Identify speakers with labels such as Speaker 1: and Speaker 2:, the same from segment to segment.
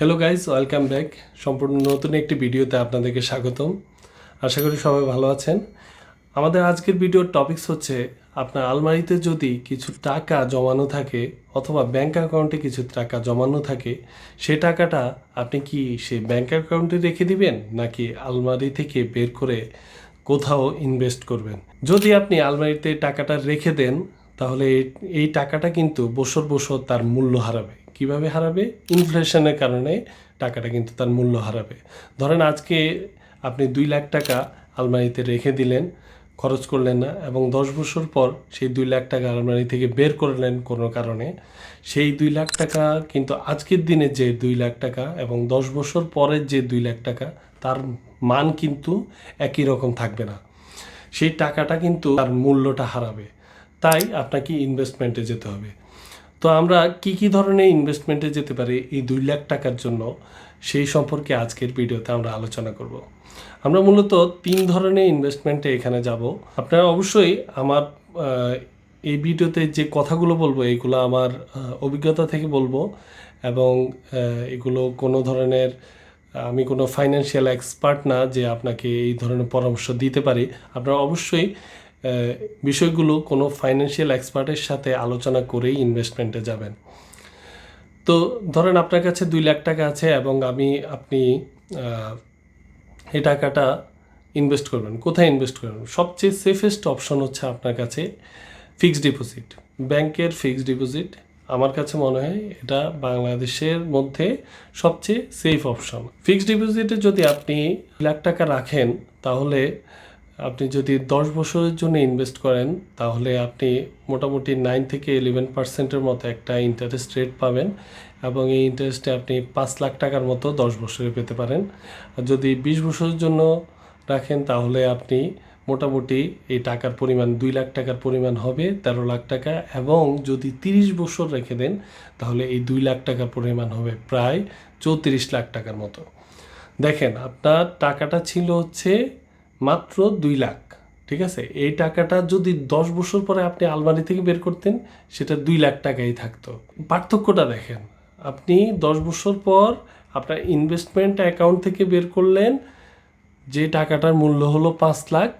Speaker 1: Hello guys welcome back সম্পূর্ণ নতুন একটি ভিডিওতে আপনাদেরকে স্বাগতম। আশা করি সবাই ভালো আছেন। আমাদের আজকের ভিডিওর টপিকস হচ্ছে, আপনার আলমারিতে যদি কিছু টাকা জমানো থাকে অথবা ব্যাংক অ্যাকাউন্টে কিছু টাকা জমানো থাকে, সে টাকাটা আপনি কি সে ব্যাংক অ্যাকাউন্টে রেখে দিবেন নাকি আলমারি থেকে বের করে কোথাও ইনভেস্ট করবেন? যদি আপনি আলমারিতে টাকাটা রেখে দেন, তাহলে এই- টাকাটা কিন্তু বছর বছর তার মূল্য হারাবে। কীভাবে হারাবে? ইনফ্লেশনের কারণে টাকাটা কিন্তু তার মূল্য হারাবে। ধরেন আজকে আপনি দুই লাখ টাকা আলমারিতে রেখে দিলেন, খরচ করলেন না এবং দশ বছর পর সেই দুই লাখ টাকা আলমারি থেকে বের করলেন কোনো কারণে, সেই দুই লাখ টাকা কিন্তু আজকের দিনে যে দুই লাখ টাকা এবং দশ বছর পরের যে দুই লাখ টাকা, তার মান কিন্তু একই রকম থাকবে না। সেই টাকাটা কিন্তু তার মূল্যটা হারাবে। তাই আপনাকে ইনভেস্টমেন্টে যেতে হবে। তো আমরা কি কি ধরনের ইনভেস্টমেন্টে যেতে পারি এই দুই লাখ টাকার জন্য, সেই সম্পর্কে আজকের ভিডিওতে আমরা আলোচনা করব। আমরা মূলত তিন ধরনের ইনভেস্টমেন্টে এখানে যাব। আপনারা অবশ্যই আমার এই ভিডিওতে যে কথাগুলো বলব, এগুলো আমার অভিজ্ঞতা থেকে বলব এবং এগুলো কোনো ধরনের, আমি কোনো ফাইন্যান্সিয়াল এক্সপার্ট না যে আপনাকে এই ধরনের পরামর্শ দিতে পারি। আপনারা অবশ্যই বিষয়গুলো কোনো ফাইন্যান্সিয়াল এক্সপার্টের সাথে আলোচনা করেই ইনভেস্টমেন্টে যাবেন। তো ধরেন আপনার কাছে দুই লাখ টাকা আছে এবং আমি, আপনি এই টাকাটা ইনভেস্ট করবেন। কোথায় ইনভেস্ট করবেন? সবচেয়ে সেফেস্ট অপশন হচ্ছে আপনার কাছে ফিক্সড ডিপোজিট ব্যাংকের ফিক্সড ডিপোজিট আমার কাছে মনে হয় এটা বাংলাদেশের মধ্যে সবচেয়ে সেফ অপশন ফিক্সড ডিপোজিটে যদি আপনি লাখ টাকা রাখেন, তাহলে আপনি যদি দশ বছরের জন্য ইনভেস্ট করেন, তাহলে আপনি মোটামুটি নাইন থেকে ইলেভেন পার্সেন্টের মতো একটা ইন্টারেস্ট রেট পাবেন এবং এই ইন্টারেস্টে আপনি পাঁচ লাখ টাকার মতো দশ বছরে পেতে পারেন। আর যদি বিশ বছরের জন্য রাখেন, তাহলে আপনি মোটামুটি এই টাকার পরিমাণ দুই লাখ টাকার পরিমাণ হবে তেরো লাখ টাকা এবং যদি তিরিশ বছর রেখে দেন, তাহলে এই দুই লাখ টাকার পরিমাণ হবে প্রায় চৌত্রিশ লাখ টাকার মতো। দেখেন, আপনার টাকাটা ছিল হচ্ছে মাত্র দুই লাখ, ঠিক আছে? এই টাকাটা যদি দশ বছর পরে আপনি আলমারি থেকে বের করতেন, সেটা দুই লাখ টাকাই থাকতো। পার্থক্যটা দেখেন, আপনি দশ বছর পর আপনার ইনভেস্টমেন্ট অ্যাকাউন্ট থেকে বের করলেন, যে টাকাটার মূল্য হলো পাঁচ লাখ,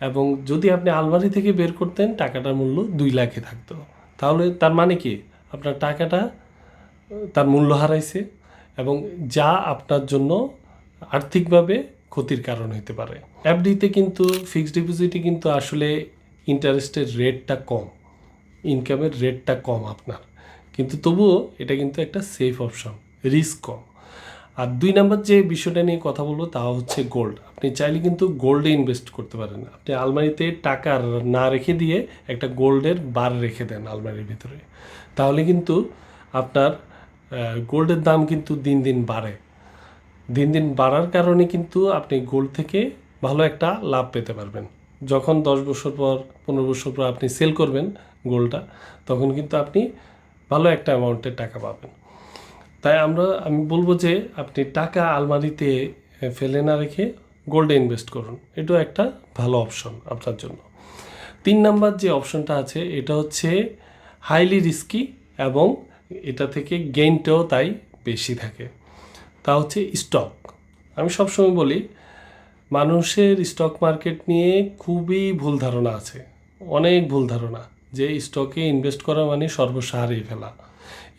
Speaker 1: এবং যদি আপনি আলমারি থেকে বের করতেন, টাকাটার মূল্য দুই লাখে থাকতো। তাহলে তার মানে কি? আপনার টাকাটা, তার মূল্য হারাইছে, এবং যা আপনার জন্য আর্থিকভাবে ক্ষতির কারণ হতে পারে। এফডিতে কিন্তু ফিক্সড ডিপোজিটে কিন্তু আসলে ইন্টারেস্টের রেটটা কম। ইনকামের রেটটা কম আপনার। কিন্তু তবুও এটা কিন্তু একটা সেফ অপশন রিস্ক কম। আর দুই নাম্বার যে বিষয়টা নিয়ে কথা বলব তা হচ্ছে গোল্ড আপনি চাইলে কিন্তু গোল্ডে ইনভেস্ট করতে পারেন। আপনি আলমারিতে টাকা না রেখে দিয়ে একটা গোল্ডের বার রেখে দেন আলমারির ভিতরে। তাহলে কিন্তু আপনার গোল্ডের দাম কিন্তু দিন দিন বাড়ে। দিন দিন বাড়ার কারণে কিন্তু আপনি গোল্ড থেকে ভালো একটা লাভ পেতে পারবেন। যখন দশ বছর পর, পনেরো বছর পর আপনি সেল করবেন গোল্ডটা তখন কিন্তু আপনি ভালো একটা অ্যামাউন্টের টাকা পাবেন। তাই আমরা, আমি বলব যে আপনি টাকা আলমারিতে ফেলে না রেখে গোল্ডে ইনভেস্ট করুন। এটাও একটা ভালো অপশন আপনার জন্য। তিন নাম্বার যে অপশনটা আছে, এটা হচ্ছে হাইলি রিস্কি এবং এটা থেকে গেইনটাও তাই বেশি থাকে। তা হচ্ছে স্টক আমি সবসময় বলি, মানুষের স্টক মার্কেট নিয়ে খুবই ভুল ধারণা আছে। অনেক ভুল ধারণা যে স্টকে ইনভেস্ট করা মানে সর্বস্ব হারিয়ে ফেলা।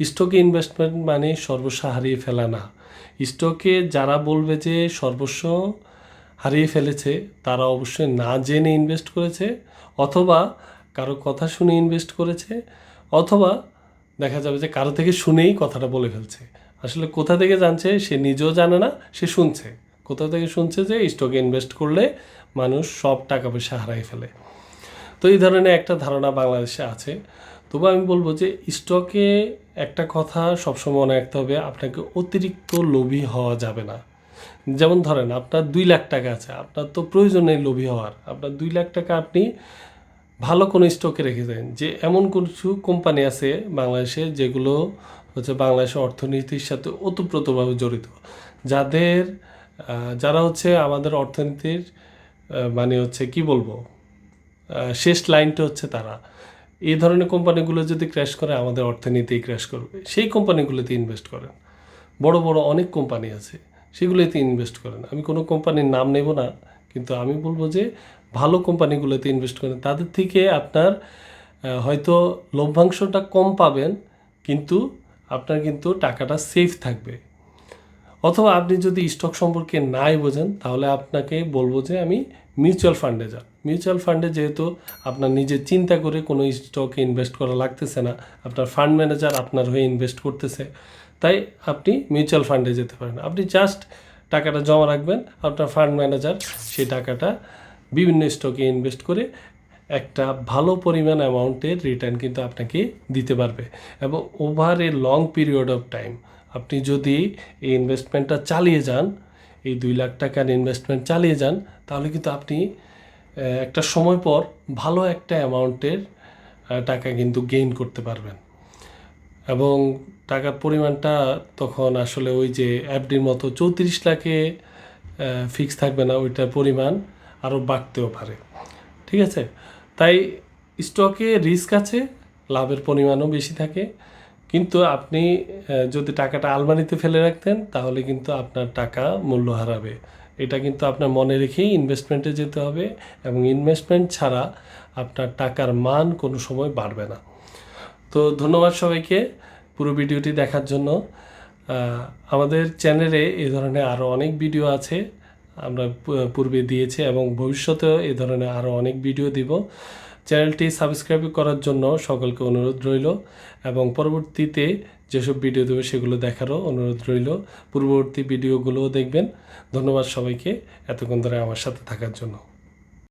Speaker 1: স্টকে ইনভেস্টমেন্ট মানে সর্বস্ব হারিয়ে ফেলা না। স্টকে যারা বলবে যে সর্বস্ব হারিয়ে ফেলেছে, তারা অবশ্যই না জেনে ইনভেস্ট করেছে অথবা কারও কথা শুনে ইনভেস্ট করেছে অথবা দেখা যাবে যে কারও থেকে শুনেই কথাটা বলে ফেলছে। আসলে কোথা থেকে জানছে সে নিজেও জানে না, সে শুনছে। কোথা থেকে শুনছে যে স্টকে ইনভেস্ট করলে মানুষ সব টাকা পয়সা হারাই ফেলে। তো এই ধরনের একটা ধারণা বাংলাদেশে আছে। তবু আমি বলব যে স্টকে একটা কথা সবসময় মনে রাখতে হবে, আপনাকে অতিরিক্ত লোভী হওয়া যাবে না। যেমন ধরেন, আপনার দুই লাখ টাকা আছে, আপনার তো প্রয়োজন নেই লোভী হওয়ার। আপনার দুই লাখ টাকা আপনি ভালো কোনো স্টকে রেখে দেন। যে এমন কিছু কোম্পানি আছে বাংলাদেশে যেগুলো হচ্ছে বাংলাদেশের অর্থনীতির সাথে ওতপ্রোতভাবে জড়িত। যাদের যারা হচ্ছে আমাদের অর্থনীতির মানে হচ্ছে কি বলব শেষ লাইনটা হচ্ছে তারা। এই ধরনের কোম্পানিগুলো যদি ক্র্যাশ করে, আমাদের অর্থনীতি ক্র্যাশ করবে। সেই কোম্পানিগুলোতে ইনভেস্ট করেন। বড় বড় অনেক কোম্পানি আছে, সেগুলোতে ইনভেস্ট করেন। আমি কোনো কোম্পানির নাম নেব না, কিন্তু আমি বলব যে ভালো কোম্পানিগুলোতে ইনভেস্ট করেন, তাদের থেকে আপনার হয়তো লভ্যাংশটা কম পাবেন, কিন্তু আপনার কিন্তু টাকাটা সেফ থাকবে। অথবা আপনি যদি স্টক সম্পর্কে নাই বোঝেন, তাহলে আপনাকে বলব যে আমি মিউচুয়াল ফান্ডে যান। মিউচুয়াল ফান্ডে যেহেতু আপনার নিজে চিন্তা করে কোনো স্টকে ইনভেস্ট করা লাগতেছে না, আপনার ফান্ড ম্যানেজার আপনার হয়ে ইনভেস্ট করতেছে, তাই আপনি মিউচুয়াল ফান্ডে যেতে পারেন। আপনি জাস্ট টাকাটা জমা রাখবেন, আপনার ফান্ড ম্যানেজার সেই টাকাটা বিভিন্ন স্টকে ইনভেস্ট করে একটা ভালো পরিমাণ অ্যামাউন্টের রিটার্ন কিন্তু আপনাকে দিতে পারবে। এবং over a long period of time আপনি যদি এই ইনভেস্টমেন্টটা চালিয়ে যান, এই দুই লাখ টাকার ইনভেস্টমেন্ট চালিয়ে যান, তাহলে কিন্তু আপনি একটা সময় পর ভালো একটা অ্যামাউন্টের টাকা কিন্তু গেইন করতে পারবেন। এবং টাকার পরিমাণটা তখন আসলে ওই যে এফডির মতো চৌত্রিশ লাখে ফিক্স থাকবে না, ওইটার পরিমাণ আরও বাড়তেও পারে। ঠিক আছে? তাই স্টকে রিস্ক আছে, লাভের পরিমাণও বেশি থাকে। কিন্তু আপনি যদি টাকাটা আলমারিতে ফেলে রাখতেন, তাহলে কিন্তু আপনার টাকা মূল্য হারাবে। এটা কিন্তু আপনার মনে রেখেই ইনভেস্টমেন্টে যেতে হবে এবং ইনভেস্টমেন্ট ছাড়া আপনার টাকার মান কোনো সময় বাড়বে না। তো ধন্যবাদ সবাইকে পুরো ভিডিওটি দেখার জন্য। আমাদের চ্যানেলে এ ধরনের আরও অনেক ভিডিও আছে। আমরা পূর্বে দিয়েছি এবং ভবিষ্যতেও এ ধরনের আরও অনেক ভিডিও দিব। চ্যানেলটি সাবস্ক্রাইব করার জন্য সকলকে অনুরোধ রইল এবং পরবর্তীতে যেসব ভিডিও দেবে সেগুলো দেখারও অনুরোধ রইল। পূর্ববর্তী ভিডিওগুলোও দেখবেন। ধন্যবাদ সবাইকে। এতক্ষণ ধরে আমার সাথে থাকার জন্য।